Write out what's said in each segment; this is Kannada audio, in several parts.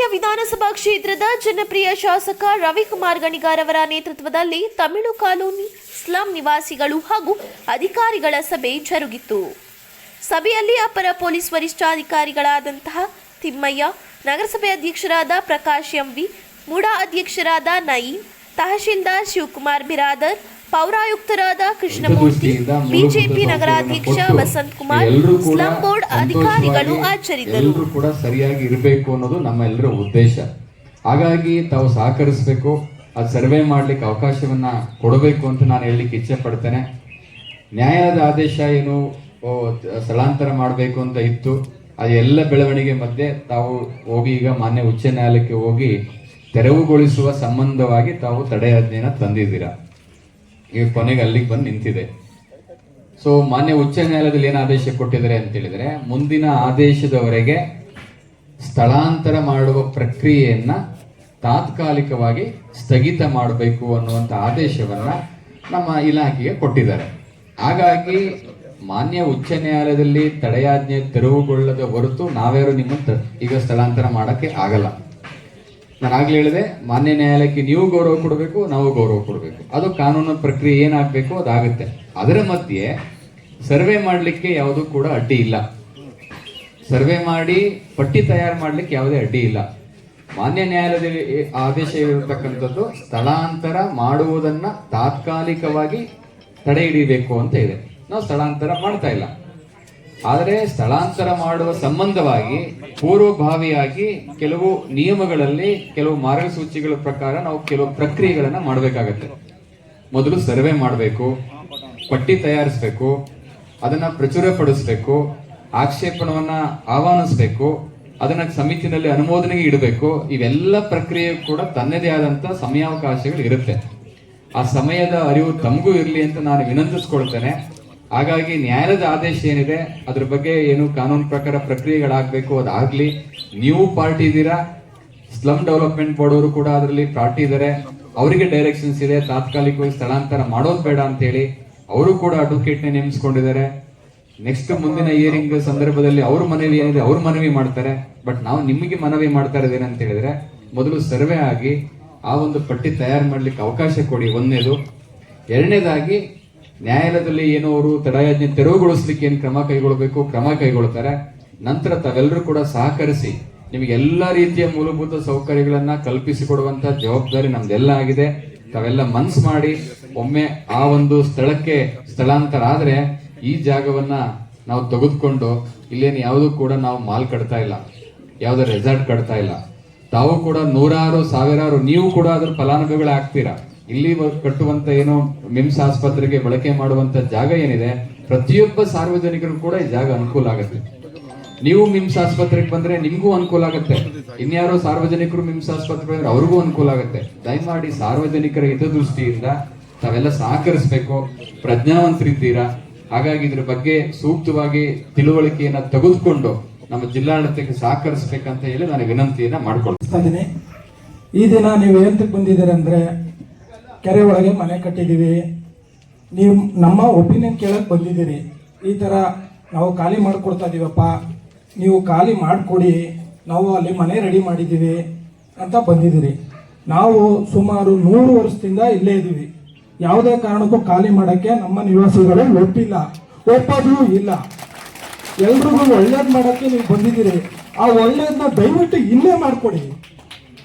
ಮಂಡ್ಯ ವಿಧಾನಸಭಾ ಕ್ಷೇತ್ರದ ಜನಪ್ರಿಯ ಶಾಸಕ ರವಿಕುಮಾರ್ ಗಣಿಗಾರ್ ಅವರ ನೇತೃತ್ವದಲ್ಲಿ ತಮಿಳು ಕಾಲೋನಿ ಸ್ಲಂ ನಿವಾಸಿಗಳು ಹಾಗೂ ಅಧಿಕಾರಿಗಳ ಸಭೆ ಜರುಗಿತು. ಸಭೆಯಲ್ಲಿ ಅಪರ ಪೊಲೀಸ್ ವರಿಷ್ಠಾಧಿಕಾರಿಗಳಾದಂತಹ ತಿಮ್ಮಯ್ಯ, ನಗರಸಭೆ ಅಧ್ಯಕ್ಷರಾದ ಪ್ರಕಾಶ್ ಎಂವಿ, ಮೂಡಾ ಅಧ್ಯಕ್ಷರಾದ ನಯೀಂ ತಹಶೀಲ್ದಾರ್ ಶಿವಕುಮಾರ್ ಬಿರಾದರ್ ಪೌರಾಯುಕ್ತರಾದ ಕೃಷ್ಣಮೂರ್ತಿ ಬಿಜೆಪಿ ನಗರಾಧ್ಯಕ್ಷ ವಸಂತ್ ಕುಮಾರ್ ಸ್ಲಂ ಬೋರ್ಡ್ ಅಧಿಕಾರಿಗಳು ಆಚರಿಸಿದರು ಎಲ್ಲರೂ ಕೂಡ ಸರಿಯಾಗಿ ಇರಬೇಕು ಅನ್ನೋದು ನಮ್ಮ ಎಲ್ಲರ ಉದ್ದೇಶ. ಹಾಗಾಗಿ ತಾವು ಸಹಕರಿಸಬೇಕು ಅದು ಸರ್ವೆ ಮಾಡ್ಲಿಕ್ಕೆ ಅವಕಾಶವನ್ನ ಕೊಡಬೇಕು ಅಂತ ನಾನು ಹೇಳಲಿಕ್ಕೆ ಇಚ್ಛೆ ಪಡ್ತೇನೆ. ನ್ಯಾಯಾಲಯದ ಆದೇಶ ಏನು ಸ್ಥಳಾಂತರ ಮಾಡಬೇಕು ಅಂತ ಇತ್ತು. ಅದು ಎಲ್ಲ ಬೆಳವಣಿಗೆ ಮಧ್ಯೆ ತಾವು ಹೋಗಿ ಈಗ ಮಾನ್ಯ ಉಚ್ಚ ನ್ಯಾಯಾಲಯಕ್ಕೆ ಹೋಗಿ ತೆರವುಗೊಳಿಸುವ ಸಂಬಂಧವಾಗಿ ತಾವು ತಡೆಯಾಜ್ಞೆಯನ್ನು ತಂದಿದ್ದೀರಾ. ಈಗ ಕೊನೆಗೆ ಅಲ್ಲಿಗೆ ಬಂದು ನಿಂತಿದೆ. ಸೊ ಮಾನ್ಯ ಉಚ್ಚ ನ್ಯಾಯಾಲಯದಲ್ಲಿ ಏನು ಆದೇಶ ಕೊಟ್ಟಿದ್ದಾರೆ ಅಂತ ಹೇಳಿದ್ರೆ, ಮುಂದಿನ ಆದೇಶದವರೆಗೆ ಸ್ಥಳಾಂತರ ಮಾಡುವ ಪ್ರಕ್ರಿಯೆಯನ್ನ ತಾತ್ಕಾಲಿಕವಾಗಿ ಸ್ಥಗಿತ ಮಾಡಬೇಕು ಅನ್ನುವಂಥ ಆದೇಶವನ್ನ ನಮ್ಮ ಇಲಾಖೆಗೆ ಕೊಟ್ಟಿದ್ದಾರೆ. ಹಾಗಾಗಿ ಮಾನ್ಯ ಉಚ್ಚ ನ್ಯಾಯಾಲಯದಲ್ಲಿ ತಡೆಯಾಜ್ಞೆ ತೆರವುಗೊಳ್ಳದ ಹೊರತು ನಾವ್ಯಾರು ನಿಮ್ಮನ್ನು ತ- ಈಗ ಸ್ಥಳಾಂತರ ಮಾಡಕ್ಕೆ ಆಗಲ್ಲ. ನಾನು ಆಗ್ಲೇ ಹೇಳಿದೆ, ಮಾನ್ಯ ನ್ಯಾಯಾಲಯಕ್ಕೆ ನೀವು ಗೌರವ ಕೊಡಬೇಕು, ನಾವು ಗೌರವ ಕೊಡಬೇಕು. ಅದು ಕಾನೂನು ಪ್ರಕ್ರಿಯೆ ಏನಾಗಬೇಕು ಅದಾಗುತ್ತೆ. ಅದರ ಮಧ್ಯೆ, ಸರ್ವೆ ಮಾಡಲಿಕ್ಕೆ ಯಾವುದೂ ಕೂಡ ಅಡ್ಡಿ ಇಲ್ಲ. ಸರ್ವೆ ಮಾಡಿ, ಪಟ್ಟಿ ತಯಾರು ಮಾಡಲಿಕ್ಕೆ ಯಾವುದೇ ಅಡ್ಡಿ ಇಲ್ಲ. ಮಾನ್ಯ ನ್ಯಾಯಾಲಯದಲ್ಲಿ ಈ ಆದೇಶ ಇರತಕ್ಕಂಥದ್ದು, ಸ್ಥಳಾಂತರ ಮಾಡುವುದನ್ನು ತಾತ್ಕಾಲಿಕವಾಗಿ ತಡೆ ಹಿಡಿಬೇಕು ಅಂತ ಇದೆ. ನಾವು ಸ್ಥಳಾಂತರ ಮಾಡ್ತಾ ಇಲ್ಲ. ಆದರೆ ಸ್ಥಳಾಂತರ ಮಾಡುವ ಸಂಬಂಧವಾಗಿ ಪೂರ್ವಭಾವಿಯಾಗಿ ಕೆಲವು ನಿಯಮಗಳಲ್ಲಿ ಕೆಲವು ಮಾರ್ಗಸೂಚಿಗಳ ಪ್ರಕಾರ ನಾವು ಕೆಲವು ಪ್ರಕ್ರಿಯೆಗಳನ್ನ ಮಾಡಬೇಕಾಗತ್ತೆ. ಮೊದಲು ಸರ್ವೆ ಮಾಡಬೇಕು, ಪಟ್ಟಿ ತಯಾರಿಸಬೇಕು, ಅದನ್ನ ಪ್ರಚುರಪಡಿಸಬೇಕು, ಆಕ್ಷೇಪಣವನ್ನ ಆಹ್ವಾನಿಸಬೇಕು, ಅದನ್ನ ಸಮಿತಿನಲ್ಲಿ ಅನುಮೋದನೆಗೆ ಇಡಬೇಕು, ಇವೆಲ್ಲ ಪ್ರಕ್ರಿಯೆ ಕೂಡ ತನ್ನದೇ ಆದಂತ ಸಮಯಾವಕಾಶಗಳು ಇರುತ್ತೆ. ಆ ಸಮಯದ ಅರಿವು ತಮಗೂ ಇರಲಿ ಅಂತ ನಾನು ವಿನಂತಿಸ್ಕೊಳ್ತೇನೆ. ಹಾಗಾಗಿ ನ್ಯಾಯಾಲಯದ ಆದೇಶ ಏನಿದೆ, ಅದ್ರ ಬಗ್ಗೆ ಏನು ಕಾನೂನು ಪ್ರಕಾರ ಪ್ರಕ್ರಿಯೆಗಳಾಗಬೇಕು, ಅದಾಗ್ಲಿ. ನೀವು ಪಾರ್ಟಿ ಇದ್ದೀರಾ ಸ್ಲಮ್ ಡೆವಲಪ್ಮೆಂಟ್ ಬೋರ್ಡ್ ಅವರು ಕೂಡ ಅದರಲ್ಲಿ ಪಾರ್ಟಿ ಇದ್ದಾರೆ. ಅವರಿಗೆ ಡೈರೆಕ್ಷನ್ಸ್ ಇದೆ, ತಾತ್ಕಾಲಿಕವಾಗಿ ಸ್ಥಳಾಂತರ ಮಾಡೋದು ಬೇಡ ಅಂತ ಹೇಳಿ ಅವರು ಕೂಡ ಅಡ್ವೊಕೇಟ್ನ ನೇಮಿಸ್ಕೊಂಡಿದ್ದಾರೆ. ನೆಕ್ಸ್ಟ್ ಮುಂದಿನ ಇಯರಿಂಗ್ ಸಂದರ್ಭದಲ್ಲಿ ಅವ್ರ ಮನವಿ ಏನಿದೆ, ಅವ್ರ ಮನವಿ ಮಾಡ್ತಾರೆ. ಬಟ್ ನಾವು ನಿಮಗೆ ಮನವಿ ಮಾಡ್ತಾ ಅಂತ ಹೇಳಿದ್ರೆ, ಮೊದಲು ಸರ್ವೆ ಆಗಿ ಆ ಒಂದು ಪಟ್ಟಿ ತಯಾರು ಮಾಡ್ಲಿಕ್ಕೆ ಅವಕಾಶ ಕೊಡಿ. ಒಂದನೇದು. ಎರಡನೇದಾಗಿ ನ್ಯಾಯಾಲಯದಲ್ಲಿ ಏನು ಅವರು ತಡೆಯಾಜ್ಞೆ ತೆರವುಗೊಳಿಸ್ಲಿಕ್ಕೆ ಏನು ಕ್ರಮ ಕೈಗೊಳ್ಳಬೇಕು, ಕ್ರಮ ಕೈಗೊಳ್ತಾರೆ. ನಂತರ ತಾವೆಲ್ಲರೂ ಕೂಡ ಸಹಕರಿಸಿ ನಿಮಗೆ ಎಲ್ಲ ರೀತಿಯ ಮೂಲಭೂತ ಸೌಕರ್ಯಗಳನ್ನ ಕಲ್ಪಿಸಿಕೊಡುವಂತ ಜವಾಬ್ದಾರಿ ನಮ್ದೆಲ್ಲ ಆಗಿದೆ. ತಾವೆಲ್ಲ ಮನ್ಸ್ ಮಾಡಿ ಒಮ್ಮೆ ಆ ಒಂದು ಸ್ಥಳಕ್ಕೆ ಸ್ಥಳಾಂತರ ಆದ್ರೆ ಈ ಜಾಗವನ್ನ ನಾವು ತೆಗೆದುಕೊಂಡು ಇಲ್ಲೇನು ಯಾವುದು ಕೂಡ ನಾವು ಮಾಲ್ ಕಟ್ತಾ ಇಲ್ಲ, ಯಾವುದೇ ರೆಸಾರ್ಟ್ ಕಟ್ತಾ ಇಲ್ಲ. ತಾವು ಕೂಡ ನೂರಾರು, ಸಾವಿರಾರು ನೀವು ಕೂಡ ಅದ್ರ ಫಲಾನುಭವಿಗಳು ಆಗ್ತೀರಾ ಇಲ್ಲಿ ಕಟ್ಟುವಂತ ಏನು ಮಿಮ್ಸ್ ಆಸ್ಪತ್ರೆಗೆ ಬಳಕೆ ಮಾಡುವಂತ ಜಾಗ ಏನಿದೆ, ಪ್ರತಿಯೊಬ್ಬ ಸಾರ್ವಜನಿಕರು ಕೂಡ ಈ ಜಾಗ ಅನುಕೂಲ ಆಗುತ್ತೆ. ನೀವು ಮಿಮ್ಸ್ ಆಸ್ಪತ್ರೆಗೆ ಬಂದ್ರೆ ನಿಮ್ಗೂ ಅನುಕೂಲ ಆಗುತ್ತೆ. ಇನ್ಯಾರೋ ಸಾರ್ವಜನಿಕರು ಮಿಮ್ಸ್ ಆಸ್ಪತ್ರೆ ಬಂದ್ರೆ ಅವ್ರಿಗೂ ಅನುಕೂಲ ಆಗುತ್ತೆ. ದಯಮಾಡಿ ಸಾರ್ವಜನಿಕರ ಹಿತದೃಷ್ಟಿಯಿಂದ ತಾವೆಲ್ಲ ಸಹಕರಿಸಬೇಕು, ಪ್ರಜ್ಞಾವಂತರಿದ್ದೀರಾ? ಹಾಗಾಗಿ ಇದ್ರ ಬಗ್ಗೆ ಸೂಕ್ತವಾಗಿ ತಿಳುವಳಿಕೆಯನ್ನ ತೆಗೆದುಕೊಂಡು ನಮ್ಮ ಜಿಲ್ಲಾಡಳಿತಕ್ಕೆ ಸಹಕರಿಸಬೇಕಂತ ಹೇಳಿ ನಾನು ವಿನಂತಿಯನ್ನ ಮಾಡ್ಕೊಳ್ತೀನಿ. ಈ ದಿನ ನೀವು ಏನಂತಕ್ಕೆ ಬಂದಿದ್ದೀರಿ ಅಂದರೆ ಕೆರೆ ಒಳಗೆ ಮನೆ ಕಟ್ಟಿದ್ದೀವಿ. ನೀವು ನಮ್ಮ ಒಪಿನಿಯನ್ ಕೇಳಕ್ಕೆ ಬಂದಿದ್ದೀರಿ. ಈ ಥರ ನಾವು ಖಾಲಿ ಮಾಡಿಕೊಡ್ತಾ ಇದ್ದೀವಪ್ಪ ನೀವು ಖಾಲಿ ಮಾಡಿಕೊಡಿ. ನಾವು ಅಲ್ಲಿ ಮನೆ ರೆಡಿ ಮಾಡಿದ್ದೀವಿ ಅಂತ ಬಂದಿದ್ದೀರಿ. ನಾವು ಸುಮಾರು ನೂರು ವರ್ಷದಿಂದ ಇಲ್ಲೇ ಇದ್ದೀವಿ. ಯಾವುದೇ ಕಾರಣಕ್ಕೂ ಖಾಲಿ ಮಾಡೋಕ್ಕೆ ನಮ್ಮ ನಿವಾಸಿಗಳು ಒಪ್ಪಿಲ್ಲ. ಒಪ್ಪೋದು ಇಲ್ಲ. ಎಲ್ರಿಗೂ ಒಳ್ಳೇದು ಮಾಡೋಕ್ಕೆ ನೀವು ಬಂದಿದ್ದೀರಿ. ಆ ಒಳ್ಳೇದನ್ನ ದಯವಿಟ್ಟು ಇಲ್ಲೇ ಮಾಡಿಕೊಡಿ.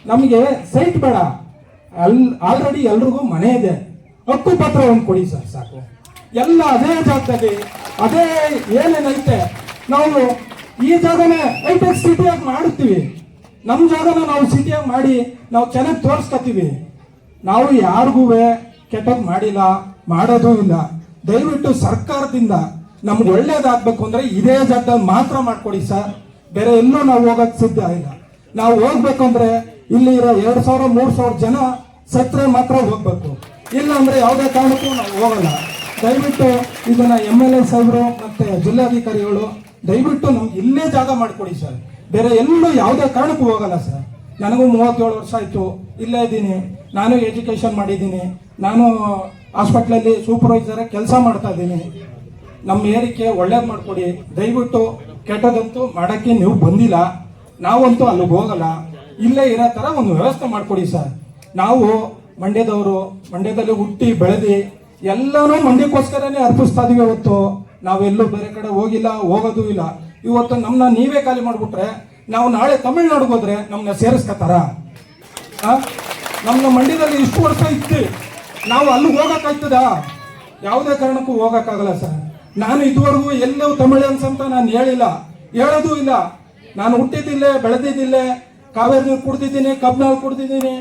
ನಮಗೆ ಸೈಟ್ ಬೇಡ. ಅಲ್ ಆಲ್ರೆಡಿ ಎಲ್ರಿಗೂ ಮನೆ ಇದೆ. ಹಕ್ಕು ಪತ್ರ ಒಂದು ಕೊಡಿ ಸರ್, ಸಾಕು. ಎಲ್ಲ ಅದೇ ಜಾಗದಲ್ಲಿ, ಅದೇ ಏನೇನೈತೆ ನಾವು ಈ ಜಾಗನೇ ಹೈಟೆಕ್ ಸಿಟಿಯಾಗಿ ಮಾಡುತ್ತೀವಿ. ನಮ್ಮ ಜಾಗನ ನಾವು ಸಿಟಿಯಾಗಿ ಮಾಡಿ, ನಾವು ಚೆನ್ನಾಗಿ ತೋರಿಸ್ಕೊತೀವಿ. ನಾವು ಯಾರಿಗೂ ಕೆಟ್ಟದ್ದು ಮಾಡಿಲ್ಲ, ಮಾಡೋದು ಇಲ್ಲ. ದಯವಿಟ್ಟು ಸರ್ಕಾರದಿಂದ ನಮ್ಗೆ ಒಳ್ಳೇದಾಗಬೇಕು ಅಂದರೆ ಇದೇ ಜಾಗದಲ್ಲಿ ಮಾತ್ರ ಮಾಡಿಕೊಡಿ ಸರ್. ಬೇರೆ ಎಲ್ಲೂ ನಾವು ಹೋಗೋಕ್ಕೆ ಸಿದ್ಧ ಇಲ್ಲ. ನಾವು ಹೋಗ್ಬೇಕಂದ್ರೆ ಇಲ್ಲಿ ಇರೋ ಎರಡು ಸಾವಿರ, ಮೂರು ಸಾವಿರ ಜನ ಸತ್ರೆ ಮಾತ್ರ ಹೋಗ್ಬೇಕು. ಇಲ್ಲ ಅಂದ್ರೆ ಯಾವುದೇ ಕಾರಣಕ್ಕೂ ನಾವು ಹೋಗಲ್ಲ. ದಯವಿಟ್ಟು ಇದನ್ನ ಎಂ ಎಲ್ ಎ ಸಾಹೇಬರು ಮತ್ತೆ ಜಿಲ್ಲಾಧಿಕಾರಿಗಳು ದಯವಿಟ್ಟು ನಮ್ಗೆ ಇಲ್ಲೇ ಜಾಗ ಮಾಡಿಕೊಡಿ ಸರ್. ಬೇರೆ ಎಲ್ಲೂ ಯಾವುದೇ ಕಾರಣಕ್ಕೂ ಹೋಗಲ್ಲ ಸರ್. ನನಗೂ ಮೂವತ್ತೇಳು ವರ್ಷ ಆಯ್ತು. ಇಲ್ಲೇ ಇದ್ದೀನಿ. ನಾನು ಎಜುಕೇಶನ್ ಮಾಡಿದ್ದೀನಿ. ನಾನು ಹಾಸ್ಪಿಟ್ಲಲ್ಲಿ ಸೂಪರ್ವೈಸರ್ ಕೆಲಸ ಮಾಡ್ತಾ ಇದ್ದೀನಿ. ನಮ್ಮ ಏರಿಕೆ ಒಳ್ಳೇದು ಮಾಡಿಕೊಡಿ. ದಯವಿಟ್ಟು ಕೆಟ್ಟದಂತೂ ಮಾಡೋಕ್ಕೆ ನೀವು ಬಂದಿಲ್ಲ. ನಾವಂತೂ ಅಲ್ಲಿಗೆ ಹೋಗಲ್ಲ. ಇಲ್ಲೇ ಇರೋ ಥರ ಒಂದು ವ್ಯವಸ್ಥೆ ಮಾಡಿಕೊಡಿ ಸರ್. ನಾವು ಮಂಡ್ಯದವರು, ಮಂಡ್ಯದಲ್ಲಿ ಹುಟ್ಟಿ ಬೆಳೆದಿ ಎಲ್ಲನೂ ಮಂಡ್ಯಕ್ಕೋಸ್ಕರನೇ ಅರ್ಪಿಸ್ತಾ ಇದೀವಿ ಇವತ್ತು ನಾವೆಲ್ಲೂ ಬೇರೆ ಕಡೆ ಹೋಗಿಲ್ಲ, ಹೋಗೋದು ಇಲ್ಲ. ಇವತ್ತು ನಮ್ಮನ್ನ ನೀವೇ ಖಾಲಿ ಮಾಡಿಬಿಟ್ರೆ ನಾವು ನಾಳೆ ತಮಿಳ್ನಾಡಿಗೆ ಹೋದ್ರೆ ನಮ್ಮನ್ನ ಸೇರಿಸ್ಕೊತಾರ ನಮ್ಮ ಮಂಡ್ಯದಲ್ಲಿ ಇಷ್ಟು ವರ್ಷ ಇತ್ತು ನಾವು ಅಲ್ಲಿ ಹೋಗಕ್ಕಾಗ್ತದ? ಯಾವುದೇ ಕಾರಣಕ್ಕೂ ಹೋಗಕ್ಕಾಗಲ್ಲ ಸರ್. ನಾನು ಇದುವರೆಗೂ ಎಲ್ಲೂ ತಮಿಳಿಯನ್ಸ್ ಅಂತ ನಾನು ಹೇಳಿಲ್ಲ. ಹೇಳೋದು ಇಲ್ಲ. ನಾನು ಹುಟ್ಟಿದ್ದಿಲ್ಲೇ, ಬೆಳೆದಿದ್ದಿಲ್ಲೇ, ಕಾವೇರಿ ನೀರು ಕುಡ್ದಿದ್ದೀನಿ ಕಬ್ಬಿನಲ್ಲಿ ಕುಡ್ದಿದ್ದೀನಿ.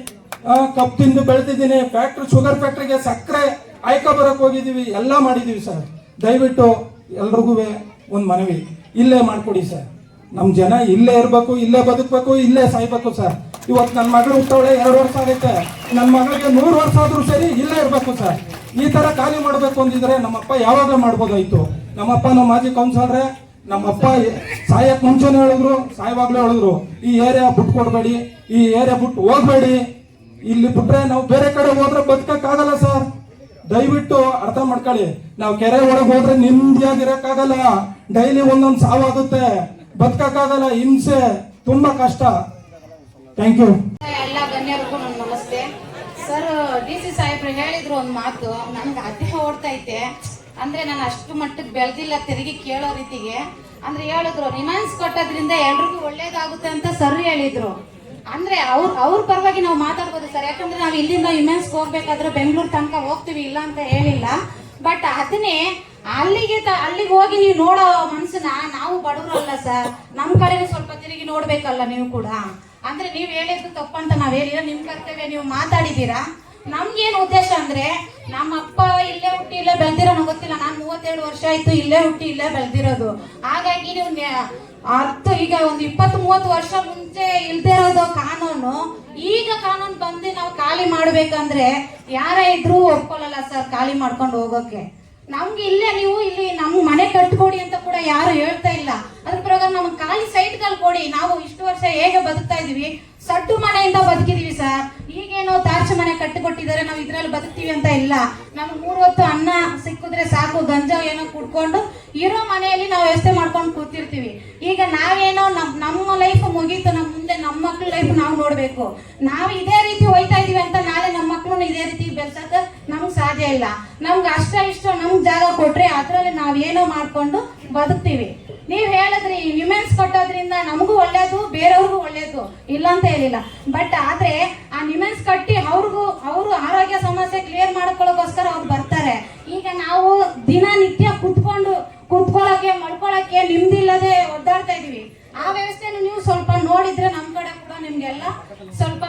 ಕಬ್ಬು ತಿಂದು ಬೆಳೆದಿದ್ದೀನಿ. ಫ್ಯಾಕ್ಟ್ರಿ ಶುಗರ್ ಫ್ಯಾಕ್ಟ್ರಿಗೆ ಸಕ್ಕರೆ ಆಯ್ಕೆ ಬರಕ್ ಹೋಗಿದ್ದೀವಿ. ಎಲ್ಲ ಮಾಡಿದ್ದೀವಿ ಸರ್. ದಯವಿಟ್ಟು ಎಲ್ರಿಗೂ ಒಂದು ಮನವಿ. ಇಲ್ಲೇ ಮಾಡ್ಕೊಡಿ ಸರ್. ನಮ್ಮ ಜನ ಇಲ್ಲೇ ಇರಬೇಕು, ಇಲ್ಲೇ ಬದುಕಬೇಕು, ಇಲ್ಲೇ ಸಾಯ್ಬೇಕು ಸರ್. ಇವತ್ತು ನನ್ನ ಮಗಳು ಹುಟ್ಟವಳೆ ಎರಡು ವರ್ಷ ಆಗುತ್ತೆ ನನ್ನ ಮಗಳಿಗೆ ನೂರು ವರ್ಷ ಆದ್ರೂ ಸರಿ ಇಲ್ಲೇ ಇರಬೇಕು ಸರ್. ಈ ತರ ಖಾಲಿ ಮಾಡಬೇಕು ಅಂದಿದ್ರೆ ನಮ್ಮಪ್ಪ ಯಾವಾಗ ಮಾಡ್ಬೋದಾಯ್ತು. ನಮ್ಮಪ್ಪ ನಮ್ಮ ಮಾಜಿ ಕೌನ್ಸಿಲ್ರೆ ನಮ್ಮಪ್ಪ ಸಾಯಕ್ ಮುಂಚೆನೇ ಹೇಳಿದ್ರು, ಸಾಯವಾಗ್ಲೇ ಹೇಳಿದ್ರು. ಈ ಏರಿಯಾ ಬಿಟ್ಟು ಕೊಡಬೇಡಿ ಈ ಏರಿಯಾ ಬಿಟ್ಟು ಹೋಗ್ಬೇಡಿ. ಇಲ್ಲಿ ಬಿಟ್ರೆ ನಾವು ಬೇರೆ ಕಡೆ ಹೋದ್ರೆ ಬದುಕಕ್ಕಾಗಲ್ಲ ಸರ್ ದಯವಿಟ್ಟು ಅರ್ಥ ಮಾಡ್ಕೊಳ್ಳಿ. ನಾವು ಕೆರೆ ಒಳಗೆ ಹೋದ್ರೆ ನಿಮ್ದಿಯಾಗಿರಕ್ಕಾಗಲ್ಲ ಡೈಲಿ ಒಂದೊಂದು ಸಾವಾಗುತ್ತೆ. ಬದುಕಕ್ಕಾಗಲ್ಲ. ಹಿಂಸೆ ತುಂಬಾ ಕಷ್ಟ. ಥ್ಯಾಂಕ್ ಯು ಎಲ್ಲ ಗಣ್ಯರಿಗೂ ನನ್ನ ನಮಸ್ತೆ. ಸರ್ ಡಿ ಸಿ ಸಾಹೇಬ್ರು ಹೇಳಿದ್ರು ಒಂದು ಮಾತು. ನನಗೆ ಅದೇ ಓಡ್ತೈತೆ ಅಂದ್ರೆ ನಾನು ಅಷ್ಟು ಮಟ್ಟಕ್ಕೆ ಬೆಳೆದಿಲ್ಲ ತಿರುಗಿ ಕೇಳೋ ರೀತಿಗೆ. ಅಂದ್ರೆ ಹೇಳಿದ್ರು ರಿಮಾನ್ಸ್ ಕೊಟ್ಟೋದ್ರಿಂದ ಎಲ್ರಿಗೂ ಒಳ್ಳೇದಾಗುತ್ತೆ ಅಂತ ಸರ್ ಹೇಳಿದ್ರು. ಅಂದ್ರೆ ಅವ್ರ ಅವ್ರ ಪರವಾಗಿ ನಾವು ಮಾತಾಡ್ಬೋದು ಸರ್. ಯಾಕಂದ್ರೆ ನಾವು ಇಲ್ಲಿಂದ ವಿಮೆನ್ಸ್ಗೆ ಹೋಗ್ಬೇಕಾದ್ರೆ ಬೆಂಗಳೂರು ತನಕ ಹೋಗ್ತೀವಿ, ಇಲ್ಲ ಅಂತ ಹೇಳಿಲ್ಲ. ಬಟ್ ಅದನ್ನೇ ಅಲ್ಲಿಗೆ ಅಲ್ಲಿಗೆ ಹೋಗಿ ನೀವು ನೋಡೋ ಮನ್ಸನ್ನ ನಾವು ಬಡವರಲ್ಲ ಸರ್. ನಮ್ಮ ಕಡೆಗೆ ಸ್ವಲ್ಪ ತಿರುಗಿ ನೋಡ್ಬೇಕಲ್ಲ ನೀವು ಕೂಡ. ಅಂದ್ರೆ ನೀವು ಹೇಳಿದ್ರು ತಪ್ಪಂತ ನಾವ್ ಹೇಳಿಲ್ಲ. ನಿಮ್ ಕರ್ತವ್ಯ ನೀವು ಮಾತಾಡಿದೀರಾ ನಮ್ಗೇನ್ ಉದ್ದೇಶ ಅಂದ್ರೆ ನಮ್ಮ ಅಪ್ಪ ಇಲ್ಲೇ ಹುಟ್ಟಿ ಇಲ್ಲೇ ಬೆಳ್ದಿರೋನು ಗೊತ್ತಿಲ್ಲ. ನಾನ್ ಮೂವತ್ತೆರಡು ವರ್ಷ ಆಯ್ತು ಇಲ್ಲೇ ಹುಟ್ಟಿ ಇಲ್ಲೇ ಬೆಳ್ದಿರೋದು. ಹಾಗಾಗಿ ನೀವು ಹತ್ತು ಈಗ ಒಂದು ಇಪ್ಪತ್ತು ಮೂವತ್ತು ವರ್ಷ ಮುಂಚೆ ಇಲ್ದೇ ಇರೋದು ಕಾನೂನು. ಈಗ ಕಾನೂನು ಬಂದು ನಾವು ಖಾಲಿ ಮಾಡ್ಬೇಕಂದ್ರೆ ಯಾರೇ ಇದ್ರೂ ಒಪ್ಕೊಳ್ಳಲ್ಲ ಸರ್ ಖಾಲಿ ಮಾಡ್ಕೊಂಡು ಹೋಗೋಕೆ. ನಮ್ಗೆ ಇಲ್ಲೇ ನೀವು ಇಲ್ಲಿ ನಮ್ಮ ಮನೆ ಕಟ್ಕೊಡಿ ಅಂತ ಕೂಡ ಯಾರು ಹೇಳ್ತಾ ಇಲ್ಲ. ಅದ್ರ ಪ್ರಕಾರ ನಮ್ಗೆ ಖಾಲಿ ಸೈಟ್ಗಳು ಕೊಡಿ. ನಾವು ಇಷ್ಟು ವರ್ಷ ಹೇಗೆ ಬದುಕ್ತಾ ಇದೀವಿ ಸಟ್ಟು ಮನೆಯಿಂದ ಬದುಕಿದೀವಿ ಸರ್. ಈಗೇನೋ ತಾರ್ಚು ಮನೆ ಕಟ್ಟಿಕೊಟ್ಟಿದ್ದಾರೆ, ನಾವು ಇದ್ರಲ್ಲಿ ಬದುಕ್ತೀವಿ ಅಂತ ಇಲ್ಲ. ನಮ್ಗೆ ಮೂರು ಹೊತ್ತು ಅನ್ನ ಸಿಕ್ಕಿದ್ರೆ ಸಾಕು, ಗಂಜಾ ಏನೋ ಕುಡ್ಕೊಂಡು ಇರೋ ಮನೆಯಲ್ಲಿ ನಾವು ವ್ಯವಸ್ಥೆ ಮಾಡ್ಕೊಂಡು ಕೂತಿರ್ತೀವಿ. ಈಗ ನಾವೇನೋ ನಮ್, ನಮ್ಮ ಲೈಫ್ ಮುಗೀತು ನಮ್ಮ ಮುಂದೆ ನಮ್ಮ ಮಕ್ಳ ಲೈಫ್ ನಾವು ನೋಡ್ಬೇಕು. ನಾವು ಇದೇ ರೀತಿ ಹೋಯ್ತಾ ಇದೀವಿ ಅಂತ ನಾಳೆ ನಮ್ಮ ಮಕ್ಳನ್ನ ಇದೇ ರೀತಿ ಬೆಳ್ಸಕ್ಕೆ ನಮ್ಗೆ ಸಾಧ್ಯ ಇಲ್ಲ. ನಮ್ಗೆ ಅಷ್ಟ ಇಷ್ಟ ನಮ್ಗೆ ಜಾಗ ಕೊಟ್ರೆ ಅದ್ರಲ್ಲಿ ನಾವೇನೋ ಮಾಡ್ಕೊಂಡು ಬದುಕ್ತೀವಿ. ನೀವು ಹೇಳಿದ್ರಿ ವಿಮೆನ್ಸ್ ಕಟ್ಟೋದ್ರಿಂದ ನಮಗೂ ಒಳ್ಳೇದು, ಬೇರೆಯವ್ರಿಗೂ ಒಳ್ಳೇದು. ಇಲ್ಲ ಅಂತ ಹೇಳಿಲ್ಲ ಬಟ್ ಆದ್ರೆ, ಆ ವಿಮೆನ್ಸ್ ಕಟ್ಟಿ ಅವ್ರಿಗೂ, ಅವರು ಆರೋಗ್ಯ ಸಮಸ್ಯೆ ಕ್ಲಿಯರ್ ಮಾಡ್ಕೊಳ್ಳೋಕೋಸ್ಕರ ಅವ್ರು ಬರ್ತಾರೆ. ಈಗ ನಾವು ದಿನನಿತ್ಯ ಕುತ್ಕೊಂಡು, ಕುತ್ಕೊಳ್ಳೋಕೆ, ಮಲ್ಕೊಳ್ಳೋಕೆ ನಿಮ್ದಿಲ್ಲದೆ ಒದ್ದಾಡ್ತಾ ಇದೀವಿ. ಆ ವ್ಯವಸ್ಥೆನ ನೀವು ಸ್ವಲ್ಪ ನೋಡಿದ್ರೆ ನಮ್ ಕಡೆ ಕೂಡ ನಿಮ್ಗೆಲ್ಲ ಸ್ವಲ್ಪ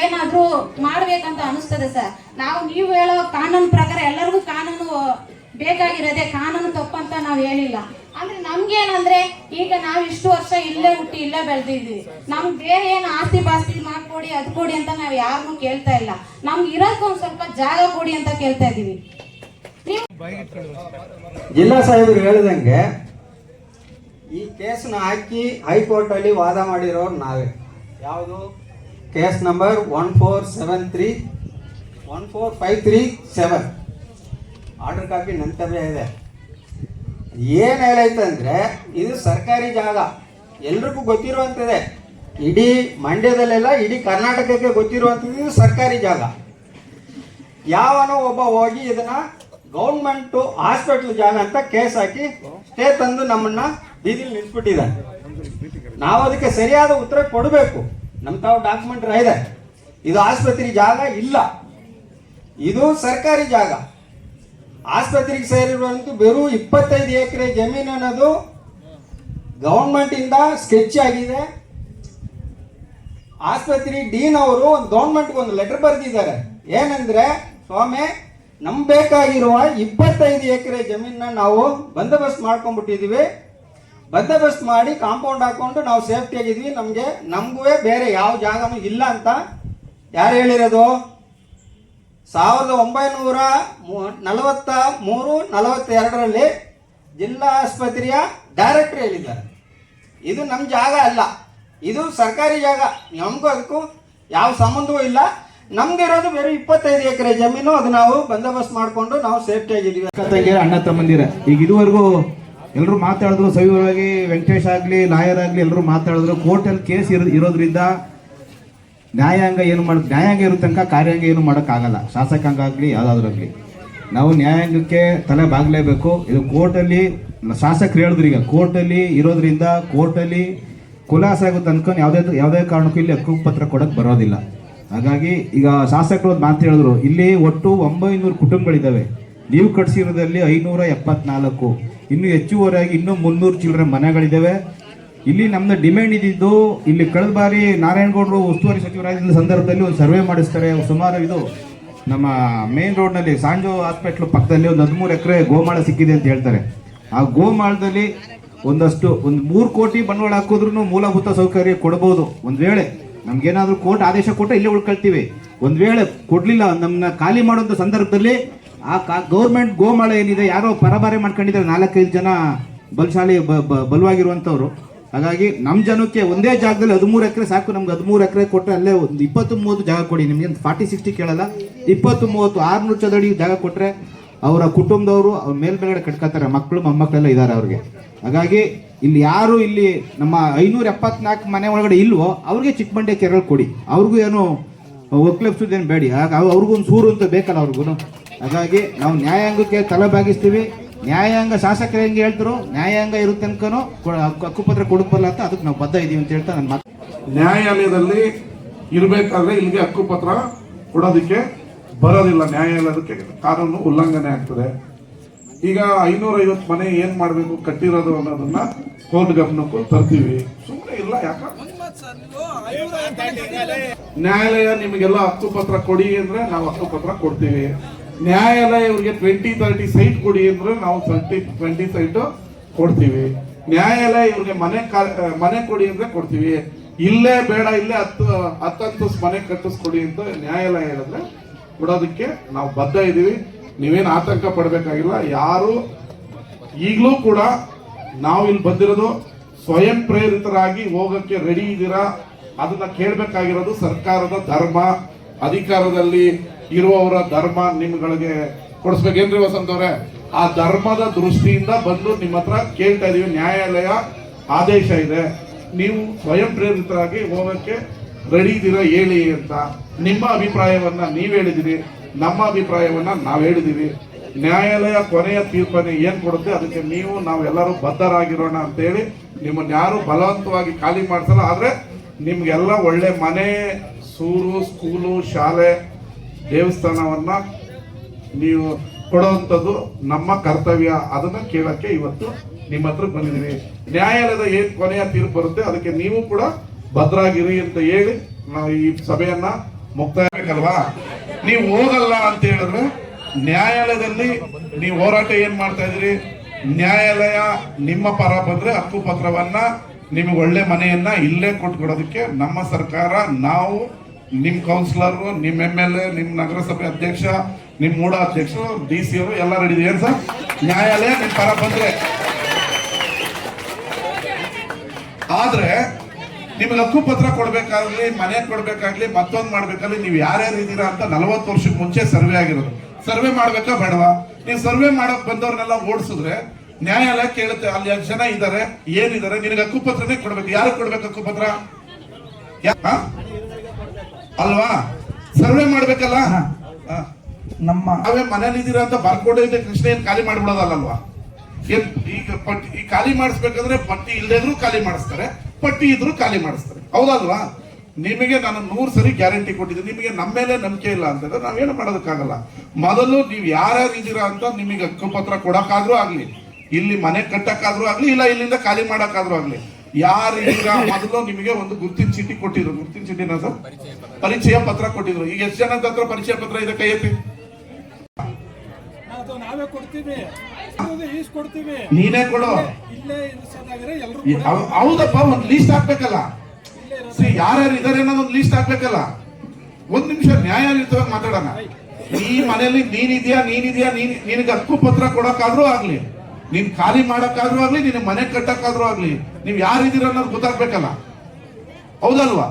ಏನಾದ್ರೂ ಮಾಡ್ಬೇಕಂತ ಅನಿಸ್ತದೆ ಸರ್. ನಾವು ನೀವು ಹೇಳೋ ಕಾನೂನು ಪ್ರಕಾರ ಎಲ್ಲರಿಗೂ ಕಾನೂನು ಬೇಕಾಗಿರೋದೇ ಕಾನೂನು ತಪ್ಪಂತ ನಾವು ಹೇಳಿಲ್ಲ ಅಂದ್ರೆ ನಮ್ಗೇನಂದ್ರೆ, ಈಗ ನಾವ್ ಇಷ್ಟು ವರ್ಷ ಇಲ್ಲೇ ಹುಟ್ಟಿ ಇಲ್ಲೇ ಬೆಳೆದಿದ್ವಿ ನಮ್ಗೆ ಬೇರೆ ಏನು ಆಸ್ತಿ ಪಾಸ್ತಿ ಮಾಡ್ಕೊಡಿ ಅದ್ ಕೊಡಿ ಅಂತ ನಾವ್ ಯಾರನ್ನೂ ಕೇಳ್ತಾ ಇಲ್ಲ. ನಮ್ಗೆ ಇರೋದಕ್ಕೆ ಒಂದ್ ಸ್ವಲ್ಪ ಜಾಗ ಕೊಡಿ ಅಂತ ಕೇಳ್ತಾ ಇದೀವಿ. ಜಿಲ್ಲಾ ಸಾಹೇಬರು ಹೇಳಿದಂಗೆ, ಈ ಕೇಸ್ನ ಹಾಕಿ ಹೈಕೋರ್ಟ್ ಅಲ್ಲಿ ವಾದ ಮಾಡಿರೋರು ನಾವೇ. ಯಾವುದು? Case number one four seven three, one four five three seven. Order copy ನಂತರವೇ ಇದೆ. ಏನು ಹೇಳೈತೆ ಅಂದರೆ, ಇದು ಸರ್ಕಾರಿ ಜಾಗ. ಎಲ್ರಿಗೂ ಗೊತ್ತಿರುವಂಥದ್ದೇ ಇಡೀ ಮಂಡ್ಯದಲ್ಲೆಲ್ಲ ಇಡೀ ಕರ್ನಾಟಕಕ್ಕೆ ಗೊತ್ತಿರುವಂಥದ್ದು ಇದು ಸರ್ಕಾರಿ ಜಾಗ. ಯಾವನೋ ಒಬ್ಬ ಹೋಗಿ ಇದನ್ನ ಗೌರ್ಮೆಂಟ್ ಹಾಸ್ಪಿಟ್ಲ್ ಜಾಗ ಅಂತ ಕೇಸ್ ಹಾಕಿ ಸ್ಟೇ ತಂದು ನಮ್ಮನ್ನ ಬೀದಿಲಿ ನಿಲ್ಸ್ಬಿಟ್ಟಿದ್ದಾನೆ ನಾವು ಅದಕ್ಕೆ ಸರಿಯಾದ ಉತ್ತರ ಕೊಡಬೇಕು. ನಮ್ಮ ತಾವು ಡಾಕ್ಯುಮೆಂಟ್ ಇದೆ ಇದು ಆಸ್ಪತ್ರೆ ಜಾಗ ಇಲ್ಲ. ಇದು ಸರ್ಕಾರಿ ಜಾಗ. ಆಸ್ಪತ್ರೆಗೆ ಸೇರಿರುವಂತೂ ಬೆರು ಇಪ್ಪತ್ತೈದು ಎಕರೆ ಜಮೀನು ಅನ್ನೋದು ಗೌರ್ಮೆಂಟ್ ಇಂದ ಸ್ಕೆಚ್ ಆಗಿದೆ. ಆಸ್ಪತ್ರೆ ಡೀನ್ ಅವರು ಒಂದು ಒಂದು ಲೆಟರ್ ಬರೆದಿದ್ದಾರೆ. ಏನಂದ್ರೆ, ಸ್ವಾಮಿ ನಮ್ ಬೇಕಾಗಿರುವ ಇಪ್ಪತ್ತೈದು ಎಕರೆ ಜಮೀನ ನಾವು ಬಂದೋಬಸ್ತ್ ಮಾಡ್ಕೊಂಡ್ಬಿಟ್ಟಿದೀವಿ ಬಂದೋಬಸ್ತ್ ಮಾಡಿ ಕಾಂಪೌಂಡ್ ಹಾಕೊಂಡು ನಾವು ಸೇಫ್ಟಿ ಆಗಿದ್ವಿ ನಮಗೆ, ನಮಗೂ ಬೇರೆ ಯಾವ ಜಾಗನೂ ಇಲ್ಲ ಅಂತ ಯಾರು ಹೇಳಿರೋದು? ಸಾವಿರದ ಒಂಬೈನೂರ ನಲವತ್ತ ಮೂರು, ನಲವತ್ತೆರಡರಲ್ಲಿ ಜಿಲ್ಲಾ ಆಸ್ಪತ್ರೆಯ ಡೈರೆಕ್ಟರ್ ಹೇಳಿದ್ದಾರೆ. ಇದು ನಮ್ಮ ಜಾಗ ಅಲ್ಲ. ಇದು ಸರ್ಕಾರಿ ಜಾಗ. ನಮಗೂ ಅದಕ್ಕೂ ಯಾವ ಸಂಬಂಧವೂ ಇಲ್ಲ. ನಮ್ದಿರೋದು ಬೇರೆ ಇಪ್ಪತ್ತೈದು ಎಕರೆ ಜಮೀನು. ಅದು ನಾವು ಬಂದೋಬಸ್ತ್ ಮಾಡಿಕೊಂಡು ನಾವು ಸೇಫ್ಟಿ ಆಗಿದ್ದೀವಿ. ಅಣ್ಣ ತಮ್ಮಂದಿರ, ಈಗ ಇದುವರೆಗೂ ಎಲ್ಲರೂ ಮಾತಾಡಿದ್ರು, ಸವಿವರಾಗಿ ವೆಂಕಟೇಶ್ ಆಗಲಿ ಲಾಯರ್ ಆಗಲಿ ಎಲ್ಲರೂ ಮಾತಾಡಿದ್ರು. ಕೋರ್ಟಲ್ಲಿ ಕೇಸ್ ಇರೋ ಇರೋದ್ರಿಂದ ನ್ಯಾಯಾಂಗ ಏನು ಮಾಡ, ನ್ಯಾಯಾಂಗ ಇರೋ ತನಕ ಕಾರ್ಯಾಂಗ ಏನು ಮಾಡೋಕ್ಕಾಗಲ್ಲ. ಶಾಸಕಾಂಗ ಆಗಲಿ ಯಾವುದಾದ್ರಾಗಲಿ. ನಾವು ನ್ಯಾಯಾಂಗಕ್ಕೆ ತಲೆ ಬಾಗಲೇಬೇಕು. ಇದು ಕೋರ್ಟಲ್ಲಿ, ಶಾಸಕರು ಹೇಳಿದ್ರು ಈಗ, ಕೋರ್ಟಲ್ಲಿ ಇರೋದ್ರಿಂದ ಕೋರ್ಟಲ್ಲಿ ಕುಲಾಸ ಆಗೋ ತನಕ ಯಾವುದೇ ಯಾವುದೇ ಕಾರಣಕ್ಕೂ ಇಲ್ಲಿ ಹಕ್ಕುಪತ್ರ ಕೊಡಕ್ಕೆ ಬರೋದಿಲ್ಲ. ಹಾಗಾಗಿ ಈಗ ಶಾಸಕರು ಒಂದು ಮಾತು ಹೇಳಿದ್ರು, ಇಲ್ಲಿ ಒಟ್ಟು ಒಂಬೈನೂರು ಕುಟುಂಬಗಳಿದ್ದಾವೆ. ನೀವು ಕಟ್ಸಿರೋದ್ರಲ್ಲಿ ಐನೂರ ಎಪ್ಪತ್ನಾಲ್ಕು. ಇನ್ನೂ ಹೆಚ್ಚುವರಿಯಾಗಿ ಇನ್ನೂ ಮುನ್ನೂರು ಚಿಲ್ಲರೆ ಮನೆಗಳಿದ್ದಾವೆ. ಇಲ್ಲಿ ನಮ್ದು ಡಿಮ್ಯಾಂಡ್ ಇದ್ದಿದ್ದು ಇಲ್ಲಿ ಕಳೆದ ಬಾರಿ ನಾರಾಯಣಗೌಡರು ಉಸ್ತುವಾರಿ ಸಚಿವರಾಗಿದ್ದ ಸಂದರ್ಭದಲ್ಲಿ ಒಂದು ಸರ್ವೆ ಮಾಡಿಸ್ತಾರೆ. ಸುಮಾರು ಇದು ನಮ್ಮ ಮೇನ್ ರೋಡ್ನಲ್ಲಿ ಸಾಂಜೋ ಹಾಸ್ಪಿಟ್ಲ್ ಪಕ್ಕದಲ್ಲಿ ಒಂದು ಹದಿಮೂರು ಎಕರೆ ಗೋಮಾಳ ಸಿಕ್ಕಿದೆ ಅಂತ ಹೇಳ್ತಾರೆ. ಆ ಗೋಮಾಳದಲ್ಲಿ ಒಂದಷ್ಟು ಒಂದು ಮೂರು ಕೋಟಿ ಬಂಡವಾಳ ಹಾಕಿದ್ರು ಮೂಲಭೂತ ಸೌಕರ್ಯ ಕೊಡ್ಬೋದು. ಒಂದು ವೇಳೆ ನಮ್ಗೇನಾದ್ರೂ ಕೋರ್ಟ್ ಆದೇಶ ಕೊಟ್ಟರೆ ಇಲ್ಲೇ ಉಳ್ಕೊಳ್ತೀವಿ. ಒಂದು ವೇಳೆ ಕೊಡಲಿಲ್ಲ ನಮ್ಮನ್ನ ಖಾಲಿ ಮಾಡುವಂಥ ಸಂದರ್ಭದಲ್ಲಿ ಆ ಗೌರ್ಮೆಂಟ್ ಗೋಮಾಳ ಏನಿದೆ, ಯಾರೋ ಪರಬಾರೆ ಮಾಡ್ಕೊಂಡಿದ್ದಾರೆ. ನಾಲ್ಕೈದು ಜನ ಬಲಶಾಲಿ ಬಲವಾಗಿರುವಂಥವ್ರು ಹಾಗಾಗಿ ನಮ್ಮ ಜನಕ್ಕೆ ಒಂದೇ ಜಾಗದಲ್ಲಿ ಹದಿಮೂರು ಎಕರೆ ಸಾಕು, ನಮ್ಗೆ ಹದಿಮೂರು ಎಕರೆ ಕೊಟ್ಟರೆ ಅಲ್ಲೇ ಒಂದು ಇಪ್ಪತ್ತು ಮೂವತ್ತು ಜಾಗ ಕೊಡಿ. ನಿಮಗೆ ಫಾರ್ಟಿ ಸಿಕ್ಸ್ಟಿ ಕೇಳಲ್ಲ. ಇಪ್ಪತ್ತು ಮೂವತ್ತು ಆರುನೂರು ಚದಡಿ ಜಾಗ ಕೊಟ್ಟರೆ ಅವರ ಕುಟುಂಬದವರು ಅವ್ರ ಮೇಲ್ಮೇಲ್ಗಡೆ ಕಟ್ಕೋತಾರೆ. ಮಕ್ಕಳು, ಮೊಮ್ಮಕ್ಕಳೆಲ್ಲ ಇದ್ದಾರೆ ಅವ್ರಿಗೆ. ಹಾಗಾಗಿ ಇಲ್ಲಿ ಯಾರು ಇಲ್ಲಿ ನಮ್ಮ ಐನೂರ ಎಪ್ಪತ್ನಾಲ್ಕು ಮನೆ ಒಳಗಡೆ ಇಲ್ವೋ, ಅವ್ರಿಗೆ ಚಿಕ್ಕಮಂಡ್ಯ ಕೆರಳು ಕೊಡಿ. ಅವ್ರಿಗೂ ಏನು ಒಕ್ಲೆಪ್ಸೋದೇನು ಬೇಡಿ. ಹಾಗಾಗಿ ಅವ್- ಅವ್ರಿಗೂ ಒಂದು ಸೂರು ಅಂತ ಬೇಕಲ್ಲ ಅವ್ರಿಗೂ ಹಾಗಾಗಿ ನಾವು ನ್ಯಾಯಾಂಗಕ್ಕೆ ತಲೆ ಬಾಗಿಸ್ತೀವಿ. ನ್ಯಾಯಾಂಗ ಶಾಸಕರು ಹೆಂಗೆ ಹೇಳ್ತರು, ನ್ಯಾಯಾಂಗ ಇರುತ್ತೆ ತನಕನೂ ಹಕ್ಕುಪತ್ರ ಕೊಡಕ್ ಅಂತ ಅದಕ್ಕೆ ನಾವು ಬದ್ಧ ಇದೀವಿ ಅಂತ ಹೇಳ್ತಾ ನನ್ನ ನ್ಯಾಯಾಲಯದಲ್ಲಿ ಇರಬೇಕಾದ್ರೆ ಇಲ್ಲಿಗೆ ಹಕ್ಕುಪತ್ರ ಕೊಡೋದಕ್ಕೆ ಬರೋದಿಲ್ಲ ನ್ಯಾಯಾಲಯದಕ್ಕೆ ಕಾನೂನು ಉಲ್ಲಂಘನೆ ಆಗ್ತದೆ. ಈಗ ಐನೂರೈವತ್ತು ಮನೆ ಏನು ಮಾಡಬೇಕು, ಕಟ್ಟಿರೋದು ಅನ್ನೋದನ್ನ ಕೋರ್ಟ್ ಗಮನಕ್ಕೂ ತರ್ತೀವಿ. ಸುಮ್ಮನೆ ಇಲ್ಲ, ಯಾಕ? ನ್ಯಾಯಾಲಯ ನಿಮಗೆಲ್ಲ ಹಕ್ಕುಪತ್ರ ಕೊಡಿ ಅಂದ್ರೆ ನಾವು ಹಕ್ಕುಪತ್ರ ಕೊಡ್ತೀವಿ. ನ್ಯಾಯಾಲಯ ಇವರಿಗೆ ಟ್ವೆಂಟಿ ತರ್ಟಿ ಸೈಟ್ ಕೊಡಿ ಅಂದ್ರೆ ನಾವು ಟ್ವೆಂಟಿ ಟ್ವೆಂಟಿ ಸೈಟ್ ಕೊಡ್ತೀವಿ. ನ್ಯಾಯಾಲಯ ಇವ್ರಿಗೆ ಮನೆ ಮನೆ ಕೊಡಿ ಅಂದ್ರೆ ಕೊಡ್ತೀವಿ. ಇಲ್ಲೇ ಬೇಡ, ಇಲ್ಲೇ ಹತ್ತು ಹತ್ತಂತಸ್ ಮನೆ ಕಟ್ಟಿಸ್ಕೊಡಿ ಅಂತ ನ್ಯಾಯಾಲಯ ಹೇಳಿದ್ರೆ ಕೊಡೋದಕ್ಕೆ ನಾವು ಬದ್ಧ ಇದ್ದೀವಿ. ನೀವೇನು ಆತಂಕ ಪಡಬೇಕಾಗಿಲ್ಲ. ಯಾರು ಈಗಲೂ ಕೂಡ ನಾವು ಇಲ್ಲಿ ಬಂದಿರೋದು ಸ್ವಯಂ ಪ್ರೇರಿತರಾಗಿ ಹೋಗಕ್ಕೆ ರೆಡಿ ಇದ್ದೀರಾ? ಅದನ್ನ ಕೇಳಬೇಕಾಗಿರೋದು ಸರ್ಕಾರದ ಧರ್ಮ, ಅಧಿಕಾರದಲ್ಲಿ ಇರುವವರ ಧರ್ಮ ನಿಮ್ಗಳಿಗೆ ಕೊಡಿಸ್ಬೇಕೇನ್ರಿ ವಸಂತ ಅವರೇ ಆ ಧರ್ಮದ ದೃಷ್ಟಿಯಿಂದ ಬಂದು ನಿಮ್ಮ ಹತ್ರ ಕೇಳ್ತಾ ಇದೀವಿ. ನ್ಯಾಯಾಲಯ ಆದೇಶ ಇದೆ. ನೀವು ಸ್ವಯಂ ಪ್ರೇರಿತರಾಗಿ ಹೋಗಕ್ಕೆ ರೆಡಿ ಇದ್ದೀರಾ, ಹೇಳಿ ಅಂತ ನಿಮ್ಮ ಅಭಿಪ್ರಾಯವನ್ನ ನೀವು ಹೇಳಿದಿರಿ. ನಮ್ಮ ಅಭಿಪ್ರಾಯವನ್ನ ನಾವು ಹೇಳಿದೀವಿ ನ್ಯಾಯಾಲಯ ಕೊನೆಯ ತೀರ್ಪನ್ನು ಏನ್ ಕೊಡುತ್ತೆ? ಅದಕ್ಕೆ ನೀವು ನಾವೆಲ್ಲರೂ ಬದ್ಧರಾಗಿರೋಣ ಅಂತೇಳಿ ನಿಮ್ಮನ್ನ ಯಾರು ಬಲವಂತವಾಗಿ ಖಾಲಿ ಮಾಡ್ಸಲ್ಲ. ಆದ್ರೆ ನಿಮ್ಗೆಲ್ಲ ಒಳ್ಳೆ ಮನೆ, ಸೂರು ಸ್ಕೂಲು ಶಾಲೆ ದೇವಸ್ಥಾನವನ್ನ ನೀವು ಕೊಡುವಂಥದ್ದು ನಮ್ಮ ಕರ್ತವ್ಯ. ಅದನ್ನ ಕೇಳಕ್ಕೆ ಇವತ್ತು ನಿಮ್ಮ ಹತ್ರ ಬಂದಿದ್ದೀವಿ. ನ್ಯಾಯಾಲಯದ ಏನ್ ಕೊನೆಯ ತೀರ್ಪು ಬರುತ್ತೆ, ಅದಕ್ಕೆ ನೀವು ಕೂಡ ಭದ್ರಾಗಿರಿ ಅಂತ ಹೇಳಿ ನಾವು ಈ ಸಭೆಯನ್ನ ಮುಕ್ತಾಯಬೇಕಲ್ವಾ? ನೀವು ಹೋಗಲ್ಲ ಅಂತ ಹೇಳಿದ್ರೆ ನ್ಯಾಯಾಲಯದಲ್ಲಿ ನೀವು ಹೋರಾಟ ಏನು ಮಾಡ್ತಾ ಇದ್ದೀರಿ? ನ್ಯಾಯಾಲಯ ನಿಮ್ಮ ಪರ ಬಂದ್ರೆ ಹಕ್ಕುಪತ್ರವನ್ನ ನಿಮಗೆ ಒಳ್ಳೆ ಮನೆಯನ್ನ ಇಲ್ಲೇ ಕೊಟ್ಕೊಡೋದಕ್ಕೆ ನಮ್ಮ ಸರ್ಕಾರ, ನಾವು ನಿಮ್ ಕೌನ್ಸಿಲರ್ ನಿಮ್ ಎಂ ಎಲ್ ಎ ನಿಮ್ ನಗರಸಭೆ ಅಧ್ಯಕ್ಷ ನಿಮ್ಮ ಮೂಡ ಅಧ್ಯಕ್ಷರು ಡಿ ಸಿ ಅವರು ಎಲ್ಲ ರೆಡಿ ಏನ್ ಸರ್? ನ್ಯಾಯಾಲಯ ನಿಮ್ ಪರ ಬಂದ್ರೆ. ಆದ್ರೆ ನಿಮ್ಗೆ ಹಕ್ಕುಪತ್ರ ಕೊಡ್ಬೇಕಾಗ್ಲಿ, ಮನೆ ಕೊಡ್ಬೇಕಾಗ್ಲಿ, ಮತ್ತೊಂದ್ ಮಾಡ್ಬೇಕಾಗ್ಲಿ, ನೀವು ಯಾರ್ಯಾರು ಇದ್ದೀರಾ ಅಂತ ನಲವತ್ತು ವರ್ಷಕ್ಕೆ ಮುಂಚೆ ಸರ್ವೆ ಆಗಿರೋದು. ಸರ್ವೆ ಮಾಡ್ಬೇಕಾ ಬೇಡವಾ? ನೀವು ಸರ್ವೆ ಮಾಡಕ್ ಬಂದವ್ರನ್ನೆಲ್ಲ ಓಡಿಸಿದ್ರೆ ನ್ಯಾಯಾಲಯ ಕೇಳುತ್ತೆ, ಅಲ್ಲಿ ಎಷ್ಟು ಜನ ಇದ್ದಾರೆ ಏನಿದ್ದಾರೆ ನಿನಗೆ ಹಕ್ಕುಪತ್ರನೇ ಕೊಡ್ಬೇಕು. ಯಾರಿಗೆ ಕೊಡ್ಬೇಕು ಹಕ್ಕು ಪತ್ರ? ಅಲ್ವಾ? ಸರ್ವೆ ಮಾಡ್ಬೇಕಲ್ಲ. ನಮ್ಮ ನಾವೇ ಮನೇಲಿ ಅಂತ ಇದೆ ಕೃಷ್ಣ ಏನ್ ಖಾಲಿ ಮಾಡ್ಬಿಡೋದಲ್ಲವಾ ಏನ್ ಈಗ ಪಟ್ಟಿ ಈ ಖಾಲಿ ಮಾಡಿಸ್ಬೇಕಂದ್ರೆ ಪಟ್ಟಿ ಇಲ್ಲದೇ ಇದ್ರೂ ಖಾಲಿ ಮಾಡಿಸ್ತಾರೆ ಪಟ್ಟಿ ಇದ್ರು ಖಾಲಿ ಮಾಡಿಸ್ತಾರೆ. ಹೌದಲ್ವಾ? ನಿಮಗೆ ನಾನು ನೂರು ಸರಿ ಗ್ಯಾರಂಟಿ ಕೊಟ್ಟಿದ್ದೆ ನಿಮಗೆ ನಮ್ಮ ಮೇಲೆ ನಂಬಿಕೆ ಇಲ್ಲ ಅಂತಂದ್ರೆ ನಾವೇನು ಮಾಡೋದಕ್ಕಾಗಲ್ಲ. ಮೊದಲು ನೀವು ಯಾರ್ಯಾರು ಇದ್ದೀರಾ ಅಂತ ನಿಮಗೆ ಹಕ್ಕುಪತ್ರ ಕೊಡಕ್ಕಾದ್ರೂ ಆಗಲಿ ಇಲ್ಲಿ ಮನೆ ಕಟ್ಟಕ್ಕಾದ್ರೂ ಆಗಲಿ ಇಲ್ಲ ಇಲ್ಲಿಂದ ಖಾಲಿ ಮಾಡೋಕ್ಕಾದ್ರೂ ಆಗ್ಲಿ ಯಾರು ಈಗ ಮೊದಲು ನಿಮಗೆ ಒಂದು ಗುರ್ತಿನ ಚೀಟಿ ಕೊಟ್ಟಿದ್ರು. ಗುರ್ತಿನ ಚೀಟಿನ ಸರ್? ಪರಿಚಯ ಪತ್ರ ಕೊಟ್ಟಿದ್ರು. ಈಗ ಎಷ್ಟು ಜನ ಹತ್ರ ಪರಿಚಯ ಪತ್ರ ಇದೆ ಕೈ ಎತ್ತಿ? ನೀನೇ ಕೊಡು. ಹೌದಪ್ಪ ಒಂದ್ ಲೀಸ್ಟ್ ಹಾಕ್ಬೇಕಲ್ಲ. ಸಿ ಯಾರ್ಯಾರು ಇದಾರೆ ಅನ್ನೋದು ಒಂದು ಲೀಸ್ಟ್ ಹಾಕ್ಬೇಕಲ್ಲ. ಒಂದ್ ನಿಮಿಷ ನ್ಯಾಯಾಲಯವಾಗಿ ಮಾತಾಡೋಣ. ಈ ಮನೆಯಲ್ಲಿ ನೀನಿದ್ಯಾ ನೀನಿದ್ಯಾ ನೀನ್ ನಿನಗೆ ಹಕ್ಕು ಪತ್ರ ಕೊಡಕ್ಕಾದ್ರೂ ಆಗ್ಲಿ ನೀನ್ ಖಾಲಿ ಮಾಡಕ್ಕಾದ್ರೂ ಆಗ್ಲಿ ನಿನ್ ಮನೆ ಕಟ್ಟಕ್ಕಾದ್ರೂ ಆಗ್ಲಿ ನೀವ್ ಯಾರಿದ್ದೀರ ಅನ್ನೋದು ಗೊತ್ತಾಗ್ಬೇಕಲ್ಲ. ಹೌದಲ್ವಾ?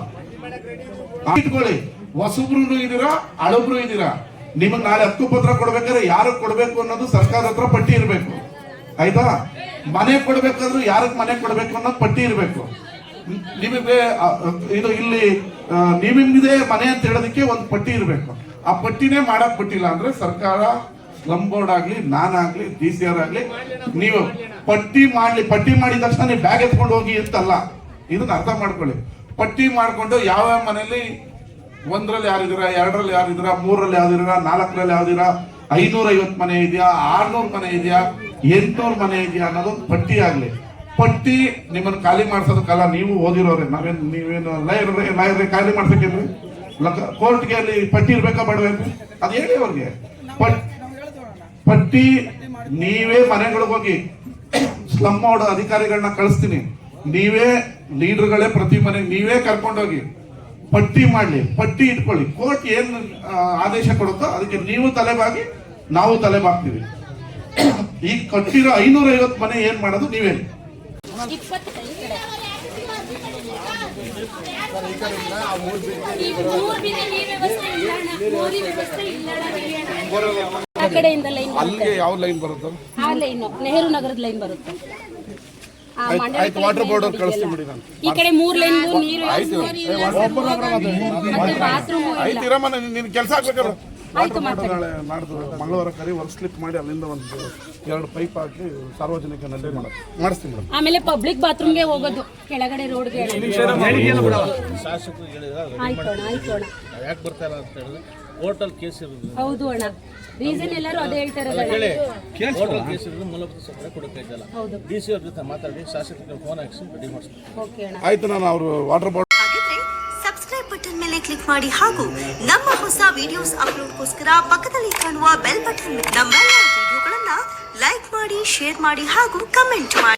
ಇಟ್ಕೊಳ್ಳಿ. ಹೊಸಬ್ರು ಇದೀರಾ ಅಳಬ್ರು ಇದೀರಾ ನಿಮಗೆ ನಾಳೆ ಹಕ್ಕು ಪತ್ರ ಕೊಡ್ಬೇಕಾದ್ರೆ ಯಾರು ಕೊಡಬೇಕು ಅನ್ನೋದು ಸರ್ಕಾರ ಹತ್ರ ಪಟ್ಟಿ ಇರಬೇಕು. ಆಯ್ತಾ? ಮನೆ ಕೊಡ್ಬೇಕಾದ್ರೂ ಯಾರಿಗೆ ಮನೆ ಕೊಡಬೇಕು ಅನ್ನೋದು ಪಟ್ಟಿ ಇರಬೇಕು. ನಿಮಗೆ ಇದು ಇಲ್ಲಿ ನಿಮಗಿದೆ ಮನೆ ಅಂತ ಹೇಳೋದಕ್ಕೆ ಒಂದು ಪಟ್ಟಿ ಇರಬೇಕು. ಆ ಪಟ್ಟಿನೇ ಮಾಡಕ್ ಬಿಟ್ಟಿಲ್ಲ ಅಂದ್ರೆ ಸರ್ಕಾರ ಸ್ಲಮ್ ಬೋರ್ಡ್ ಆಗ್ಲಿ ನಾನಾಗ್ಲಿ ಡಿ ಸಿ ಆರ್ ಆಗ್ಲಿ, ನೀವು ಪಟ್ಟಿ ಮಾಡಲಿ, ಪಟ್ಟಿ ಮಾಡಿದ ತಕ್ಷಣ ನೀವು ಬ್ಯಾಗ್ ಎತ್ಕೊಂಡು ಹೋಗಿ ಅಂತಲ್ಲ. ಇದನ್ನ ಅರ್ಥ ಮಾಡ್ಕೊಳ್ಳಿ. ಪಟ್ಟಿ ಮಾಡ್ಕೊಂಡು ಯಾವ ಮನೆಯಲ್ಲಿ ಒಂದ್ರಲ್ಲಿ ಯಾರಿದ್ದೀರಾ ಎರಡರಲ್ಲಿ ಯಾರಿದ್ದೀರಾ ಮೂರರಲ್ಲಿ ಯಾವ್ದಿರ ನಾಲ್ಕರಲ್ಲಿ ಯಾವ್ದಿರ ಐನೂರ ಐವತ್ತು ಮನೆ ಇದೆಯಾ, ಆರ್ನೂರು ಮನೆ ಇದೆಯಾ, ಎಂಟ್ನೂರು ಮನೆ ಇದೆಯಾ ಅನ್ನೋದೊಂದು ಪಟ್ಟಿ ಆಗಲಿ. ಪಟ್ಟಿ ನಿಮ್ಮನ್ನು ಖಾಲಿ ಮಾಡ್ಸೋದಕ್ಕಲ್ಲ, ನೀವು ಓದಿರೋರೆ, ನಾವೇನು ನೀವೇನು ಲೈಬ್ರರಿ ಲೈಬ್ರರಿ ಖಾಲಿ ಮಾಡ್ಸಕ್ಕೇನ್ರಿ ಕೋರ್ಟ್ಗೆ ಅಲ್ಲಿ ಪಟ್ಟಿ ಇರ್ಬೇಕಾ ಬೇಡವೇನ್ರಿ ಅದು ಹೇಳಿ ಅವ್ರಿಗೆ. ಪಟ್ ಪಟ್ಟಿ ನೀವೇ ಮನೆಗಳಿಗೆ ಹೋಗಿ ಸ್ಲಮ್ ಮಾಡೋ ಅಧಿಕಾರಿಗಳನ್ನ ಕಳಿಸ್ತೀನಿ. ನೀವೇ ಲೀಡರ್ಗಳೇ ಪ್ರತಿ ಮನೆಗೆ ನೀವೇ ಕರ್ಕೊಂಡೋಗಿ ಪಟ್ಟಿ ಮಾಡಲಿ, ಪಟ್ಟಿ ಇಟ್ಕೊಳ್ಳಿ. ಕೋರ್ಟ್ ಏನು ಆದೇಶ ಕೊಡುತ್ತೋ ಅದಕ್ಕೆ ನೀವು ತಲೆಬಾಗಿ ನಾವು ತಲೆಬಾಗ್ತೀವಿ. ಈಗ ಕಟ್ಟಿರೋ ಐನೂರ ಐವತ್ತು ಮನೆ ಏನ್ ಮಾಡೋದು ನೀವೇ. ಕಡೆಯಿಂದ ಲೈನ್ ಅಲ್ಲಿಗೆ ಯಾವ ಲೈನ್ ಬರುತ್ತೆ? ಆ ಲೈನ್ ನೆಹರು ನಗರದ ಲೈನ್ ಬರುತ್ತೆ. ಆ ಮಂಡ್ಯ ಆಯ್ತು ವಾಟರ್ ಬೋರ್ಡ್ ಅವ್ರು ಕಳಿಸ್ತೀನಿ ಬಿಡಿ ನಾನು. ಈ ಕಡೆ ಮೂರ್ ಲೈನ್ ನೀರು ಮತ್ತೆ ಬಾತ್ರೂಮ್ ಆಯ್ತು ಇರಮ್ಮ ನಿನ್ ಕೆಲಸ ಆಗ್ಬೇಕಾದ್ರೆ ಆಯ್ತು ವಾಟರ್ ನಾಳೆ ನಾಡ್ದು ಮಂಗಳವಾರ ಕರಿ ಒಂದು ಸ್ಲಿಪ್ ಮಾಡಿ ಅಲ್ಲಿಂದ ಒಂದು ಎರಡು ಪೈಪ್ ಹಾಕಿ ಸಾರ್ವಜನಿಕ ನಲ್ಲಿ ಮಾಡೋದು ಮಾಡಿಸ್ತೀನಿ ಮೇಡಮ್ ಆಮೇಲೆ ಪಬ್ಲಿಕ್ ಬಾತ್ರೂಮ್ಗೆ ಹೋಗೋದು ಕೆಳಗಡೆ ರೋಡ್ಗೆ ಆಯ್ತು ಅಣ್ಣ ಆಯ್ತು ಅಣ್ಣ. ಯಾಕೆ ಬರ್ತಾರ ಅಂತ ಹೇಳಿದ್ರೆ? ಕೋರ್ಟಲ್ ಕೇಸ್ ಇರೋದು ಹೌದು ಅಣ್ಣ. ರೀಸನ್ ಎಲ್ಲರೂ ಅದೇ ಹೇಳ್ತಾರೆ ಹೋಟೆಲ್ ಕೇಸ್ ಇರೋದು ಮೂಲಭೂತ ಸೌಕರ್ಯ ಕೊಡಕ್ಕೆ ಇದ್ದಲ್ಲ. ಹೌದು. ಡಿ ಸಿ ಅವ್ರ ಜೊತೆ ಮಾತಾಡಿ ಶಾಸಕರಿಗೆ ಫೋನ್ ಹಾಕಿಸಿ ರೆಡಿ ಅಣ್ಣ. ಆಯ್ತು ನಾನು ಅವರು ವಾಟರ್ ಬೋರ್ಡ್ ಹಾಗಿದ್ರೆ ಸಬ್ಸ್ಕ್ರೈಬ್ ಬಟನ್ ಮೇಲೆ ಕ್ಲಿಕ್ ಮಾಡಿ ಹಾಗೂ ನಮ್ಮ ಹೊಸ ವಿಡಿಯೋಸ್ ಅಪ್ಲೋಡ್ಗೋಸ್ಕರ ಪಕ್ಕದಲ್ಲಿ ಕಾಣುವ ಬೆಲ್ ಬಟನ್ ನಮ್ಮೆಲ್ಲ ವಿಡಿಯೋಗಳನ್ನ ಲೈಕ್ ಮಾಡಿ ಶೇರ್ ಮಾಡಿ ಹಾಗೂ ಕಮೆಂಟ್ ಮಾಡಿ.